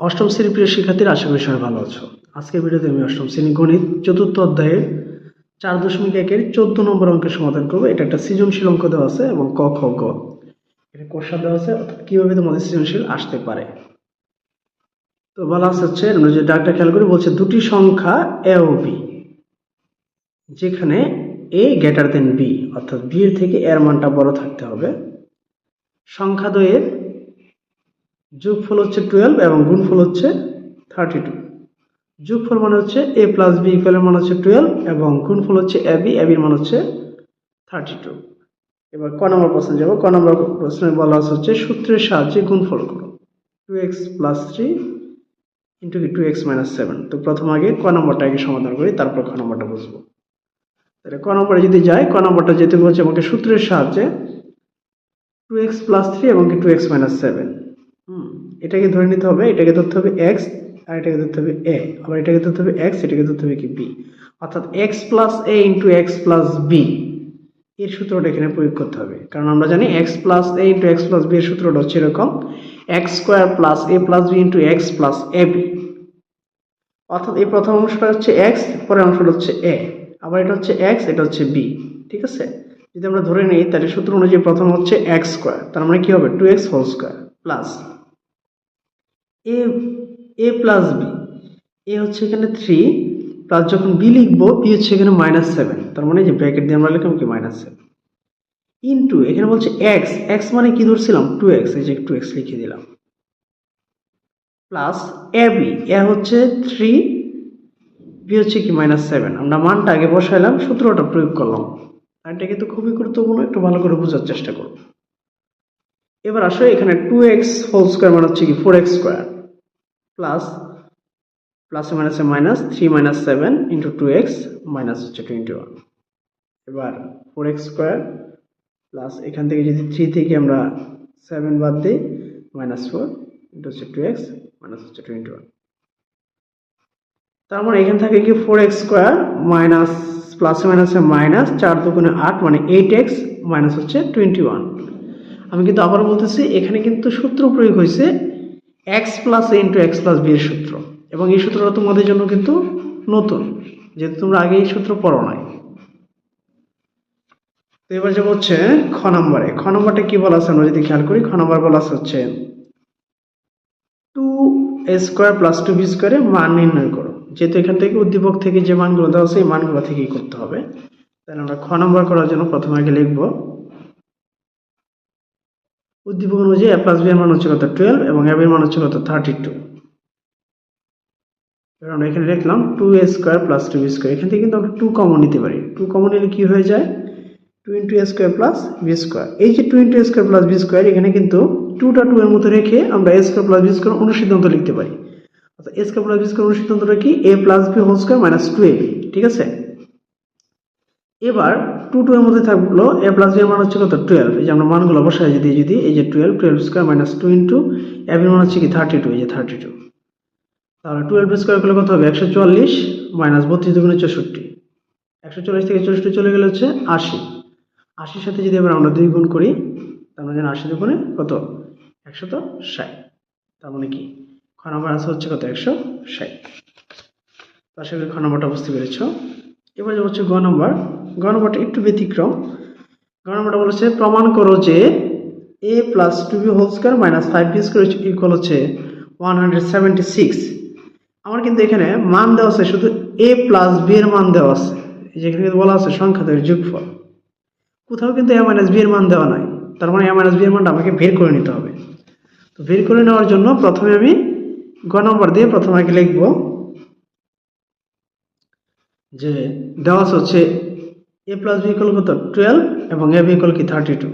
অষ্টম শ্রেণির প্রিয় শিক্ষার্থীরা, আশা করি সবাই ভালো আছো। আজকের ভিডিওতে আমি অষ্টম শ্রেণি গণিত চতুর্থ অধ্যায়ের চার দশমিক একের চোদ্দ নম্বর অঙ্কের সমাধান করব। এটা একটা সৃজনশীল অঙ্ক দেওয়া আছে এবং ক খ গ। এটা কোষা দেওয়া আছে, অর্থাৎ কীভাবে তোমাদের সৃজনশীল আসতে পারে। তো বলা হচ্ছে, আমরা যে ডাকটা খেয়াল করি, বলছে দুটি সংখ্যা এ ও বি, যেখানে এ গ্রেটার দেন বি অর্থাৎ বি এর থেকে এর মানটা বড় থাকতে হবে। সংখ্যা দ্বয়ের যোগফল হচ্ছে টুয়েলভ এবং গুণফল হচ্ছে থার্টি টু যোগফল মানে হচ্ছে এ প্লাস বি ইকুয়ালের মান হচ্ছে টুয়েলভ এবং গুণফল হচ্ছে এ বি এ বির মান হচ্ছে থার্টি টু এবার ক নম্বর প্রশ্ন যাব। ক নম্বর প্রশ্নে বলা হচ্ছে সূত্রের সাহায্যে গুণফল করো। Two x plus three into কি? টু এক্স মাইনাস সেভেন তো প্রথম আগে ক নম্বরটা আগে সমাধান করি, তারপর ক নম্বরটা বুঝব তাহলে ক নম্বরে যদি যাই, ক নম্বরটা যেতে বলছে আমাকে সূত্রের সাহায্যে টু এক্স প্লাস থ্রি এবং কি? টু এক্স মাইনাস সেভেন এটাকে ধরে নিতে হবে, এটাকে ধরতে হবে এক্স আর এটাকে ধরতে হবে এ আবার এটাকে ধরতে হবে এক্স এটাকে ধরতে হবে কি বি অর্থাৎ x plus a into x plus b এর সূত্রটা এখানে প্রয়োগ করতে হবে। কারণ আমরা জানি x plus a into x plus b এর সূত্রটা হচ্ছে এরকম x square plus a plus b into x plus a b অর্থাৎ এই প্রথম অংশটা হচ্ছে এক্স পরের অংশটা হচ্ছে এ আবার এটা হচ্ছে এক্স এটা হচ্ছে বি ঠিক আছে? যদি আমরা ধরে নিই, তাহলে সূত্র অনুযায়ী প্রথম হচ্ছে এক্স স্কোয়ার তার মানে কি হবে? Two x whole square plus a a plus b a হচ্ছে এখানে থ্রি প্লাস যখন বি লিখব বি হচ্ছে এখানে মাইনাস সেভেন তার মানে যে ব্র্যাকেট দিয়ে আমরা লিখলাম কি? মাইনাস সেভেন ইন্টু এখানে বলছে এক্স এক্স মানে কি ধরছিলাম? টু এক্স এই যে টু এক্স লিখে দিলাম। প্লাস এ বি এ হচ্ছে থ্রি বি হচ্ছে কি? মাইনাস সেভেন আমরা মানটা আগে বসাইলাম, সূত্রটা প্রয়োগ করলাম। আর এটা কিন্তু খুবই গুরুত্বপূর্ণ, একটু ভালো করে বোঝার চেষ্টা করব। এবার আসো এখানে টু এক্স হোল স্কোয়ার মানে হচ্ছে কি ফোর এক্স স্কোয়ার প্লাস প্লাসে মাইনাসে minus three minus seven into two x minus হচ্ছে টোয়েন্টি ওয়ান এবার ফোর এক্স স্কোয়ার প্লাস এখান থেকে যদি থ্রি থেকে আমরা সেভেন বাদ দিই মাইনাস ফোর ইন্টু হচ্ছে টু এক্স মাইনাস হচ্ছে টোয়েন্টি ওয়ান তার মানে এখানে থাকে কি ফোর এক্স স্কোয়ার মাইনাস প্লাসে মাইনাসে মাইনাস চার দুগুণে আট মানে এইট এক্স মাইনাস হচ্ছে টোয়েন্টি ওয়ান আমি কিন্তু আবার বলতেছি, এখানে কিন্তু সূত্র প্রয়োগ হয়েছে x plus a into x plus b এর সূত্র। এবং এই সূত্রটা তোমাদের জন্য কিন্তু নতুন, যেহেতু তোমরা আগে এই সূত্র পড়ো নাই। তো এবার যে হচ্ছে খ নম্বরে। খ নম্বরটা কি বলা আছে আমরা যদি খেয়াল করি, খ নম্বর বলা আছে হচ্ছে two a square plus two b স্কোয়ারে মান নির্ণয় করো। যেহেতু এখান থেকে উদ্দীপক থেকে যে মানগুলো দেওয়া আছে, এই মানগুলো থেকেই করতে হবে। তাহলে আমরা খ নম্বর করার জন্য প্রথমে আগে লিখব উদ্দীপক অনুযায়ী এ প্লাস বি এর মান হচ্ছে কত? টুয়েলভ এবং এ এর মান হচ্ছে কত? থার্টি টু আমরা এখানে লিখলাম two a square plus two b square এখান থেকে কিন্তু আমরা টু কমন নিতে পারি। টু কমন নিলে কি হয়ে যায়? Two into a square plus b square এই যে two into a square plus b square এখানে কিন্তু টুটা টু এর মতো রেখে আমরা a square plus b square অনুসিদ্ধান্ত লিখতে পারি। অর্থাৎ a square plus b square অনুসিদ্ধান্তটা কি? A plus b whole square minus two a b ঠিক আছে? এবার টু টু এর মধ্যে থাকল এ প্লাস বি এর মান হচ্ছে কত? টুয়েলভ এই যে আমরা মানগুলো বসাই যদি যদি এই যে twelve twelve square minus two into a বির মান হচ্ছে কি? থার্টি টু এই যে থার্টি টু তাহলে টুয়েলভ স্কোয়ার করলে কত হবে? একশো চুয়াল্লিশ মাইনাস বত্রিশ দুগুণে চৌষট্টি। একশো চল্লিশ থেকে চৌষট্টি চলে গেলে হচ্ছে আশি। আশির সাথে যদি এবার আমরা দুই গুণ করি, তার মানে আশি দুগুণে কত? একশো তো ষাট। তার মানে কি? খ নম্বর আছে হচ্ছে কত? একশো ষাট। তো আশা করি খ নম্বরটা বুঝতে পেরেছ। এবার হচ্ছে গ নম্বর। গ একটু ব্যতিক্রম। গ নম্বরটা বলেছে, প্রমাণ করো যে a plus two b whole square minus five b square equal হচ্ছে ওয়ান হান্ড্রেড সেভেন্টি সিক্স আমার কিন্তু এখানে মান দেওয়া আছে, শুধু এ প্লাস বি এর মান দেওয়া আছে। এই যে এখানে কিন্তু বলা আছে সংখ্যা তৈরি যোগফল। কোথাও কিন্তু এ মাইনাস বি এর মান দেওয়া নাই। তার মানে এ মাইনাস বি এর মানটা আমাকে বের করে নিতে হবে। তো বের করে নেওয়ার জন্য প্রথমে আমি গ নম্বর দিয়ে প্রথমে আগে লিখব যে দেওয়া হচ্ছে এ প্লাস বি ইকুয়াল কত? টুয়েলভ এবং এ বি ইকুয়াল কি? থার্টি টু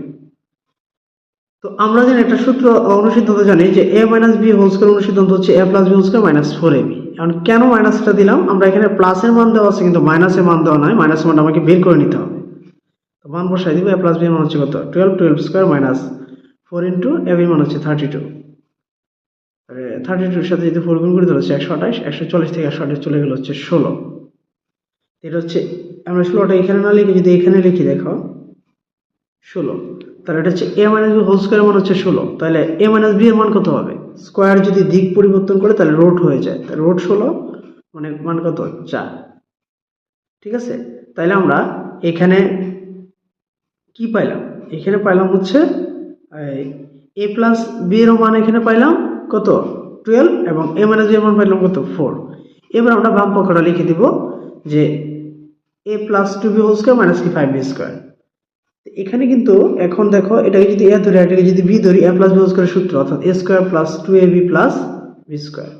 তো আমরা জানি একটা সূত্র অনুসিদ্ধান্ত জানি যে a minus b whole square অনুসিদ্ধান্ত হচ্ছে a plus b whole minus four a b এখন কেন মাইনাসটা দিলাম? আমরা এখানে প্লাসের মান দেওয়া আছে, কিন্তু মাইনাসের মান দেওয়া নয় মাইনাসের মানটা আমাকে বের করে নিতে হবে। তো মান বসাই দিব এ প্লাস বি মান হচ্ছে কত? Twelve twelve square minus four into a বির মান হচ্ছে থার্টি টু থার্টি টুর সাথে যদি ফোর গুণ করি তাহলে একশো আঠাশ, একশো চল্লিশ থেকে একশো আঠাশ চলে গেলে হচ্ছে ষোলো। এটা হচ্ছে, আমরা ষোলোটা এখানে না লিখে যদি এখানে লিখি দেখো ষোলো। তাহলে এটা হচ্ছে a minus b whole square মান হচ্ছে ষোলো। তাহলে এ মাইনাস বি এর মান কত হবে? স্কোয়ার যদি দিক পরিবর্তন করে, তাহলে রোড হয়ে যায়। তাহলে রোড ষোলো মানে মান কত? চার। ঠিক আছে? তাহলে আমরা এখানে কি পাইলাম? এখানে পাইলাম হচ্ছে এ প্লাস বি এর মান এখানে পাইলাম কত? টুয়েলভ এবং এ মাইনাস বি এর মান পাইলাম কত? ফোর এবার আমরা বাম পক্ষটা লিখে দিব যে a plus two b whole square minus কি ফাইভ বি স্কোয়ার এখানে কিন্তু এখন দেখো এটাকে যদি এ ধরি, এটাকে যদি বি ধরি a plus b whole square সূত্র, অর্থাৎ a square plus two a b plus b square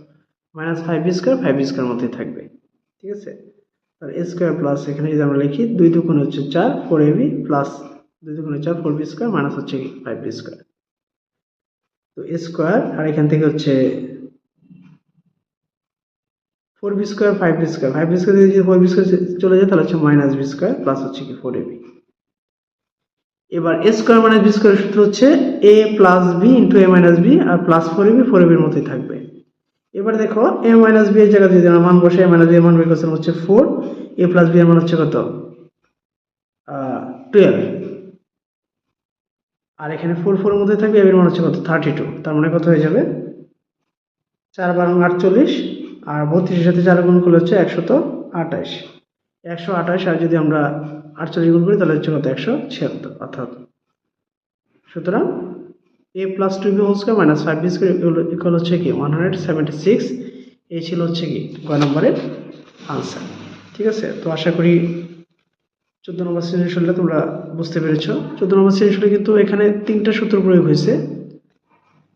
minus five b square five b square মধ্যে থাকবে। ঠিক আছে? আর এ স্কোয়ার প্লাস এখানে যদি আমরা লিখি, দুই দুগুণ হচ্ছে চার ফোর এ বি প্লাস দুই দুগুণ চার ফোর বি স্কোয়ার মাইনাস হচ্ছে ফাইভ বি স্কোয়ার তো এ স্কোয়ার আর এখান থেকে হচ্ছে four b square five b square five b square যদি ফোর বি স্কোয়ার চলে যায়, তাহলে হচ্ছে মাইনাস বি স্কোয়ার প্লাস হচ্ছে কি ফোর এ বি এবার a square minus b square সূত্র হচ্ছে a plus b into a minus b R plus four a b four a বির মধ্যেই থাকবে। এবার দেখো এ মাইনাস বি এর জায়গায় যদি আমরা মান বসে এ মাইনাস বি এর মান বের করছিলাম হচ্ছে ফোর এ প্লাস বি এর মান হচ্ছে কত? টুয়েলভ আর এখানে ফোর ফোর মধ্যে থাকবে এর মান হচ্ছে কত? থার্টি টু তার মানে কত হয়ে যাবে? চার বারো আটচল্লিশ আর বত্রিশের সাথে চার গুণ করলে হচ্ছে একশত আঠাশ। একশো আঠাশ, আর যদি আমরা আটচল্লিশ গুণ করি, তাহলে হচ্ছে কত? একশো ছিয়াত্তর, অর্থাৎ সুতরাং a plus two b whole square minus five b square equal হচ্ছে কি? ওয়ান হান্ড্রেড সেভেন্টি সিক্স এই ছিল হচ্ছে কি? গ নম্বরের আনসার ঠিক আছে? তো আশা করি চোদ্দ নম্বর শ্রেণীশৈলে তোমরা বুঝতে পেরেছ। চোদ্দ নম্বর শ্রেণীশৈলে কিন্তু এখানে তিনটা সূত্র প্রয়োগ হয়েছে।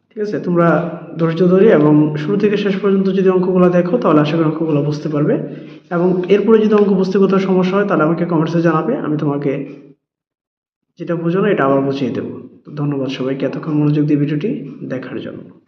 ঠিক আছে? তোমরা ধৈর্য ধরে এবং শুরু থেকে শেষ পর্যন্ত যদি অঙ্কগুলো দেখো, তাহলে আশা করি অঙ্কগুলো বুঝতে পারবে। এবং এরপরে যদি অঙ্ক বুঝতে কোথাও সমস্যা হয়, তাহলে আমাকে কমেন্টসে জানাবে। আমি তোমাকে যেটা বুঝো না এটা আবার বুঝিয়ে দেবো। ধন্যবাদ সবাইকে। এতক্ষণ মনোযোগ দিয়ে ভিডিওটি দেখার জন্য।